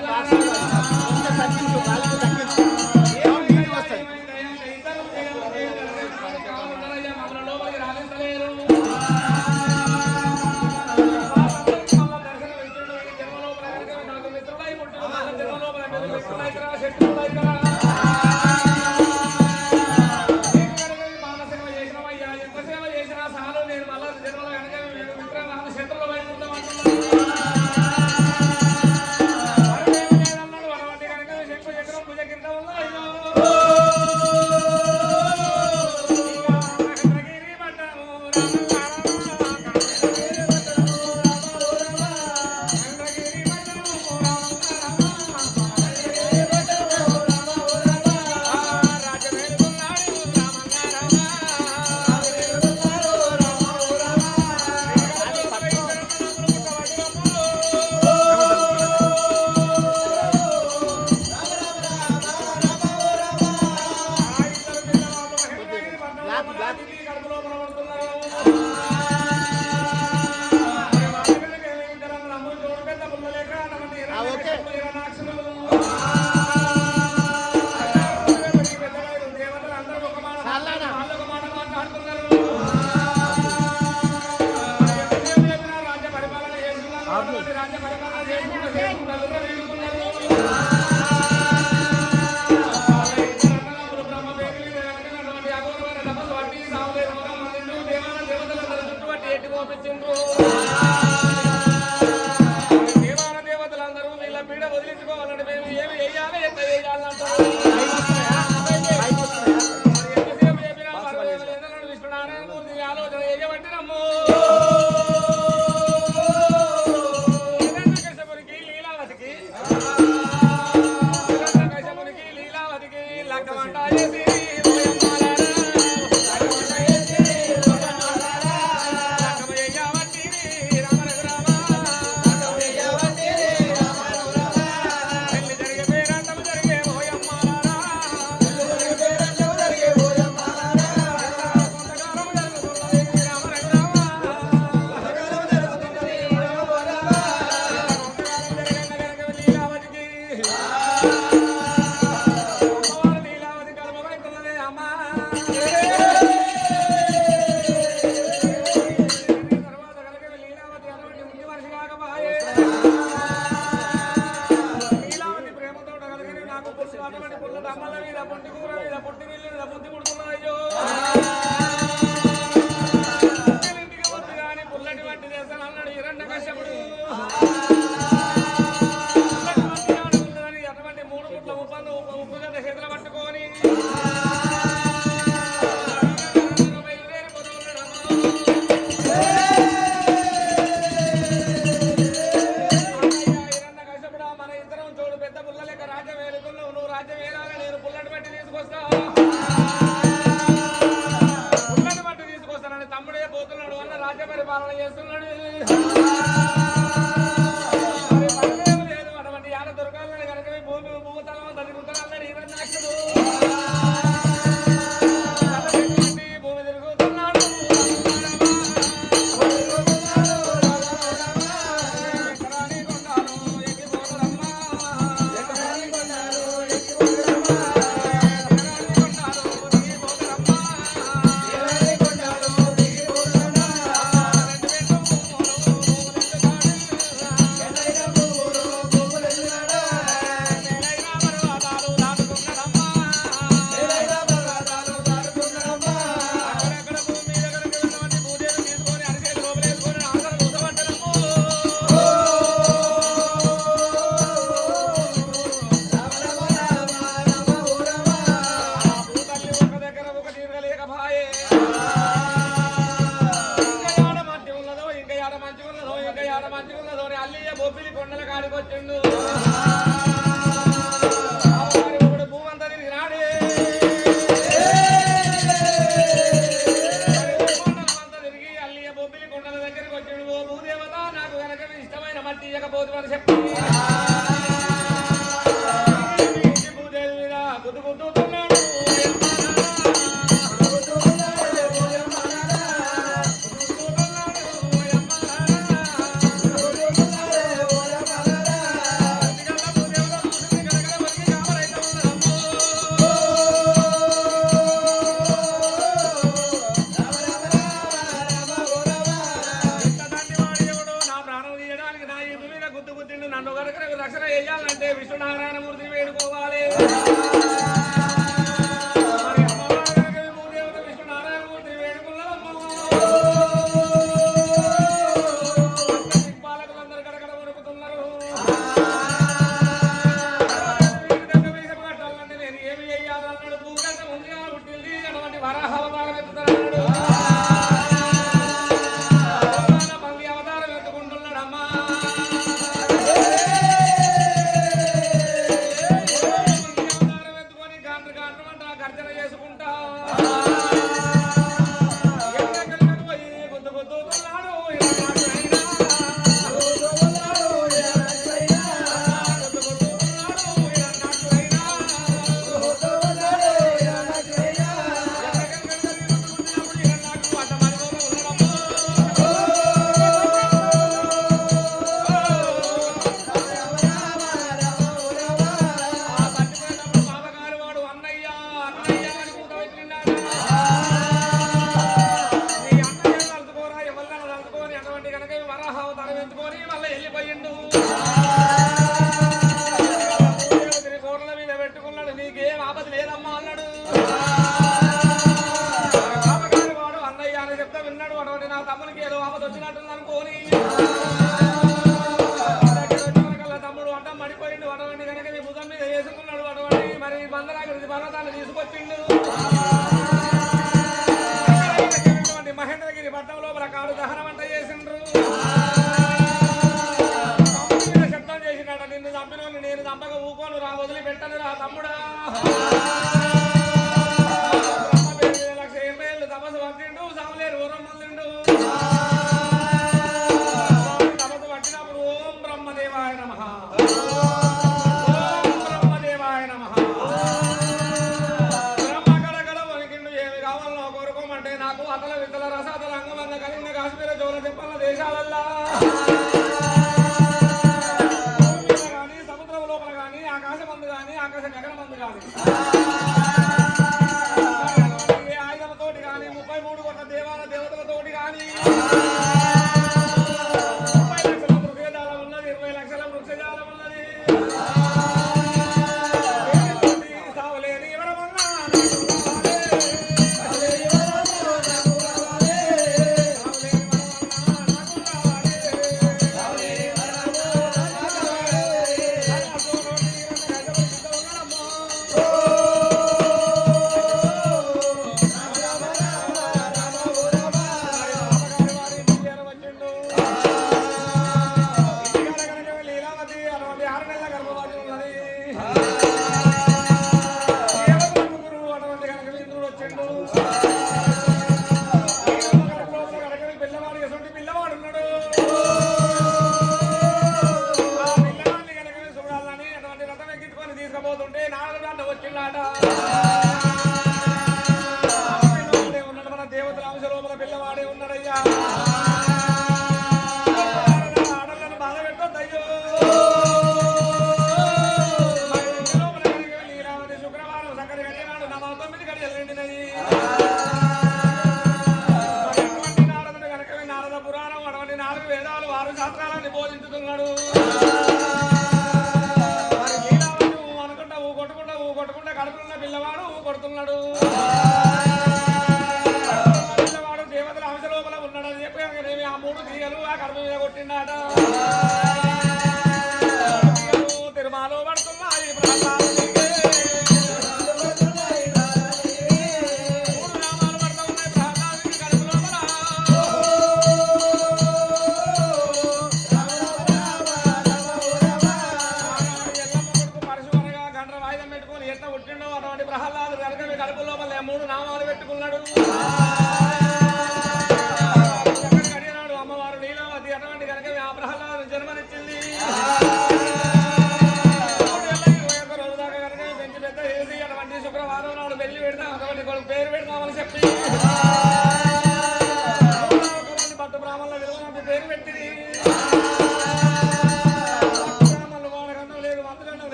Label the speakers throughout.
Speaker 1: Gracias. Thank you. రాజ్య చేస్తున్నాడు. మందరాగిరి పర్వతాన్ని తీసుకొచ్చిండు. మహేంద్రగిరి పట్టణం లోపల కాడు దహనమంట చేసిండ్రు. శబ్దం చేసినాడు నిన్ను చంపిన నేను చంపక ఊకోను రా వదిలిపెట్టను రా తమ్ముడా.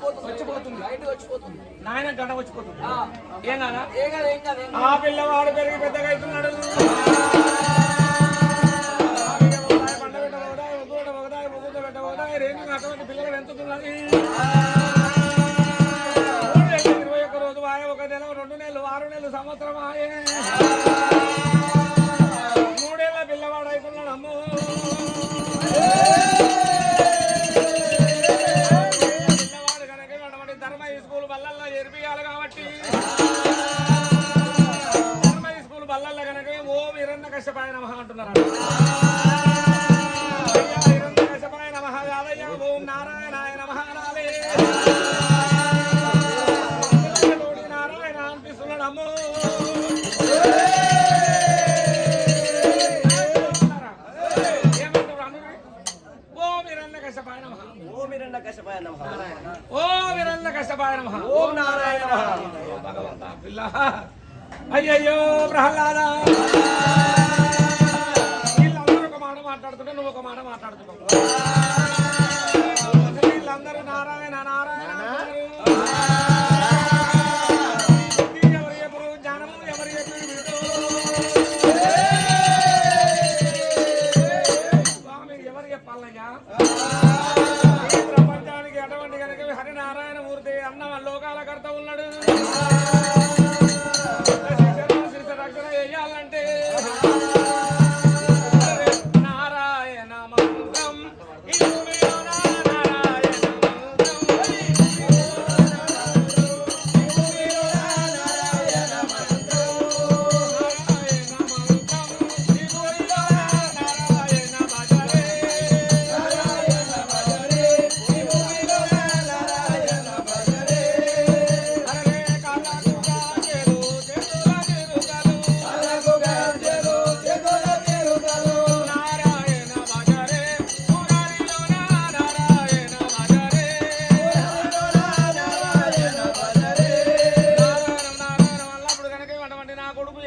Speaker 2: వచ్చిపోతుంది. లైట్ వచ్చిపోతుంది.
Speaker 1: నాయన గంట వచ్చిపోతుంది. ఏం కాదా?
Speaker 2: ఏం
Speaker 1: ఆ పిల్లవాడు పెరిగి పెద్దగా అవుతున్నాడు అటువంటి పిల్లలు పెంచుతున్నది ఇరవై ఒక్క రోజు వాయ ఒక నెల రెండు నెలలు ఆరు నెలలు సంవత్సరం మూడేళ్ళ పిల్లవాడు అవుతున్నాడు అమ్మో. శపనాయ నమ అంటున్నారు శపనాయ నమ యాదయ్య ఓం నారాయణాయ నమ నారాయణ అనిపిస్తున్నాడమ్మో అయ్యయ్యో ప్రహ్లాద. మాట్లాడుతుంటే నువ్వు ఒక మాట మాట్లాడుతున్నావు.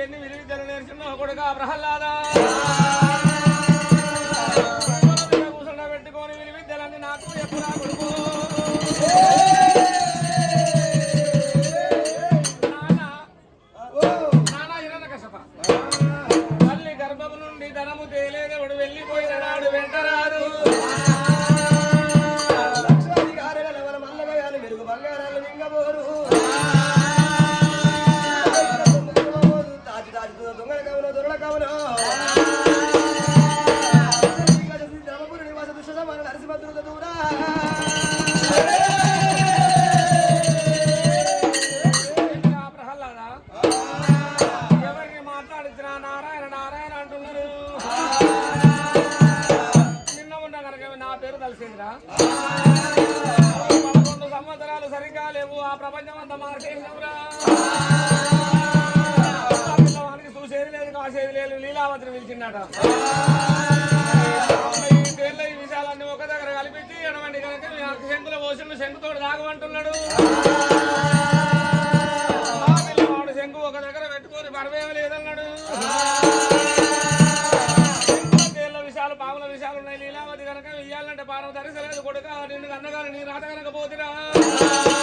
Speaker 1: ఎన్ని విలువిద్యలు నేర్చున్నావు కొడుక ప్రహ్లాదా? పదకొండు సంవత్సరాలు సరిగ్గా లేవు. ఆ ప్రపంచం అంతా మార్చేసినవురా చూసేది లేదు కాసేది లేదు. లీలావతిని పిలిచిండట ఈ విషయాలన్నీ ఒక దగ్గర కల్పించి ఎడవండి కనుక శంకుల పోషణుడు శంకుతోడు దాగమంటున్నాడు. శంకు ఒక దగ్గర పెట్టుకొని పడవేయలేదన్నాడు కొడుక నిన్ను అన్నగారు నీ రాత కనుక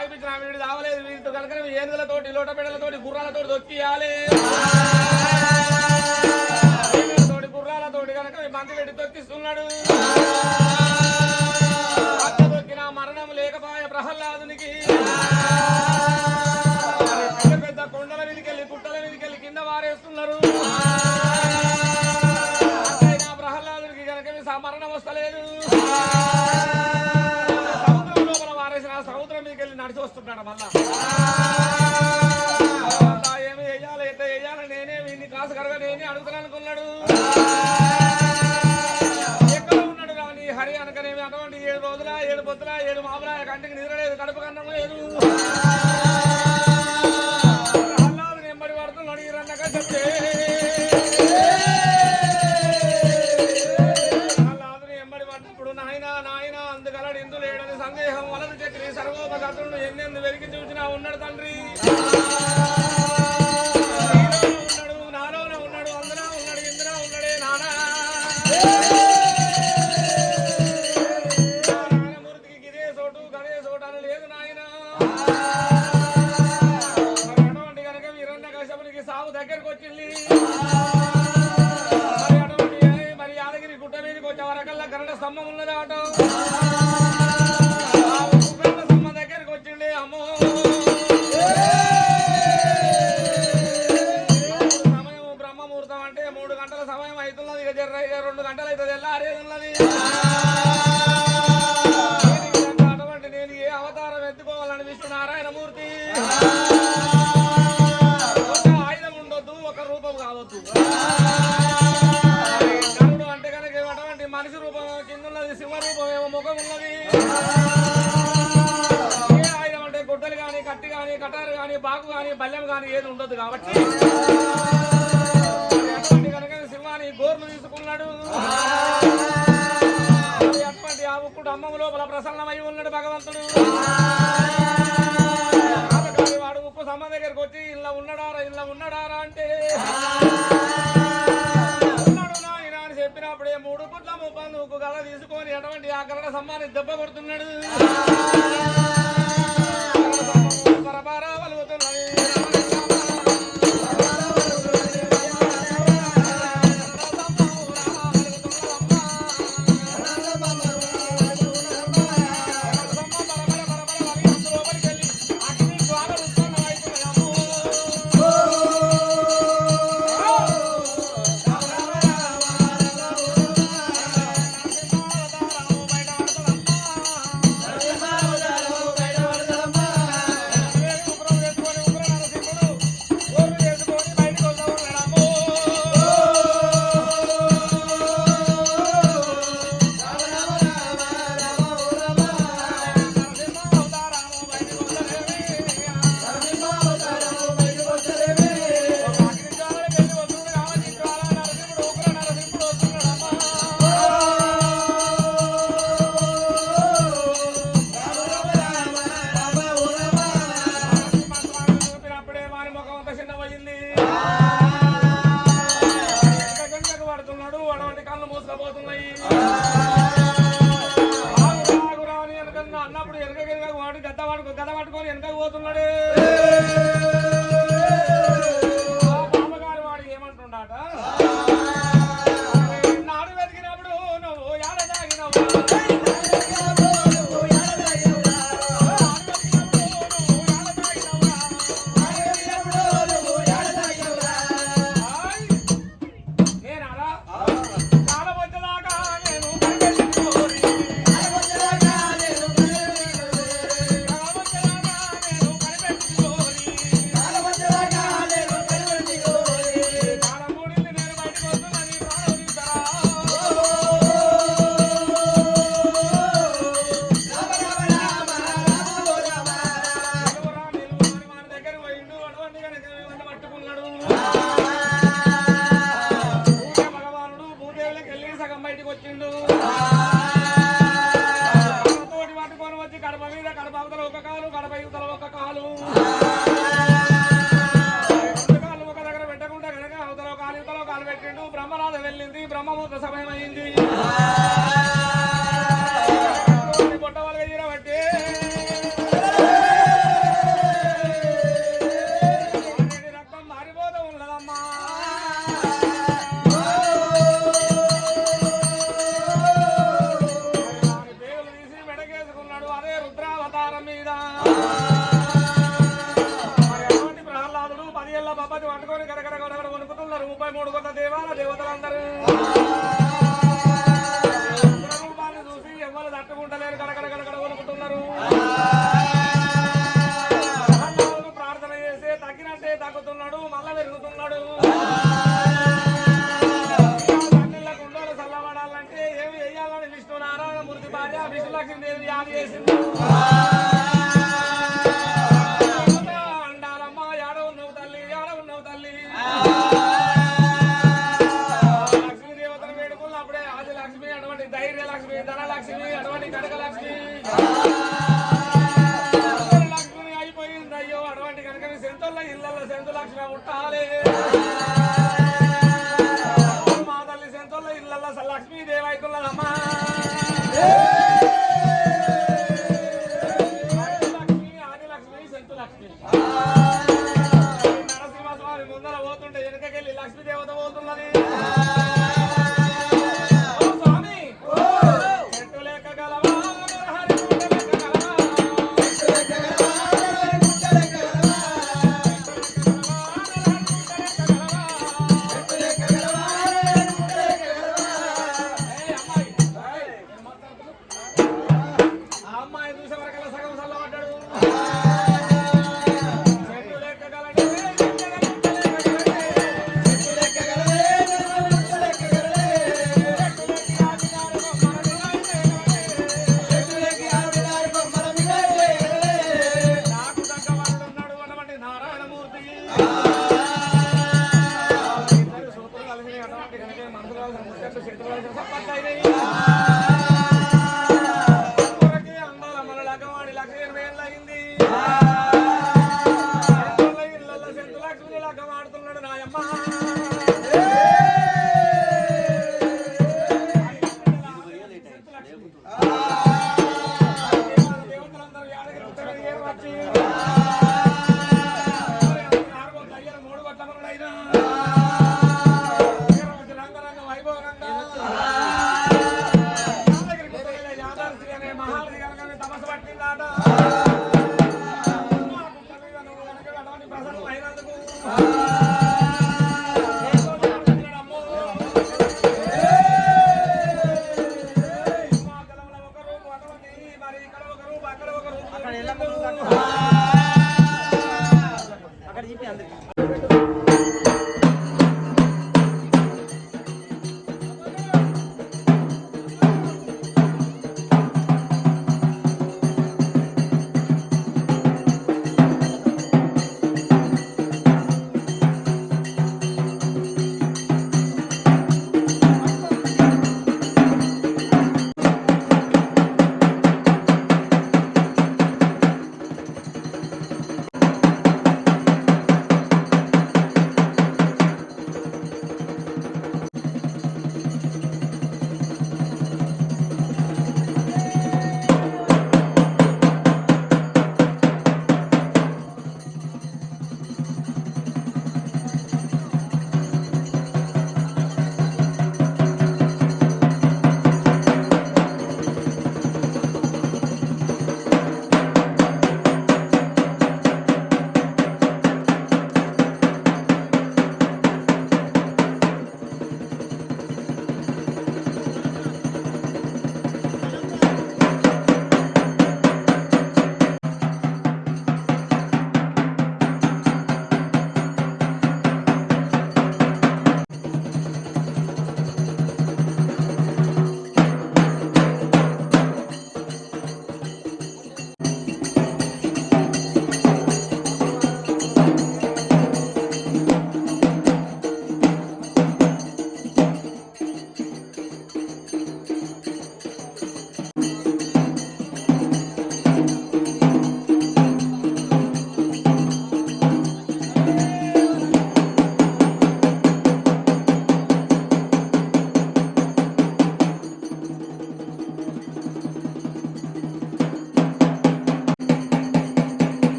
Speaker 1: తాగిపించిన విషయాలు వీడు తావలేదు వీటితో కనుక ఏనుగులతోటి లోట బిడ్డలతోటి గుర్రాలతోటి దొక్కియాలి. తోటి గుర్రాలతోటి కనుక మంది పెట్టి తొక్కిస్తున్నాడు దొక్కిన మరణం లేకపాయ ప్రహ్లాదునికి. నడిచి మళ్ళా. ఏమి నేనే కాసు కరగా నేనే అడుగుతాను అనుకున్నాడు ఎక్కడ ఉన్నాడు రాని హరి అనకనేమి అటువంటి ఏడు రోజుల ఏడు పొద్దుల ఏడు మామూల కంటికి నిద్ర లేదు కడుపు కన్నం లేదు. ప్రహ్లాదుని ఎంబడి పడుతున్నాడు ఈ రన్నక చెప్తే అవుతుంది అటువంటి నేను ఏ అవతారం ఎత్తుకోవాలని విష్ణు నారాయణమూర్తి ఒక ఆయుధం ఉండొద్దు ఒక రూపం కావద్దు. మరి అంటే కనుక అటువంటి మనిషి రూపం కింద ఉన్నది సింహ రూపం ఏమో ముఖం ఉన్నది ఏ ఆయుధం అంటే గుడ్డలు కానీ కత్తి కానీ కటారు కానీ బాకు కానీ బల్లెం కానీ ఏది ఉండదు కాబట్టి గోర్లు అటువంటి ఆ ముక్కుడు లోపల ప్రసన్నమై ఉన్నాడు భగవంతుడు. వాడు ఉప్పు సమ్మ దగ్గరికి వచ్చి ఇలా ఉన్నాడారా ఇలా ఉన్నాడారా? అంటే ఉన్నాడు చెప్పినప్పుడే మూడు పుట్ల ముప్పందుకు గల తీసుకొని ఎటువంటి ఆ గరడ సమ్మాన్ని దెబ్బ కొడుతున్నాడు.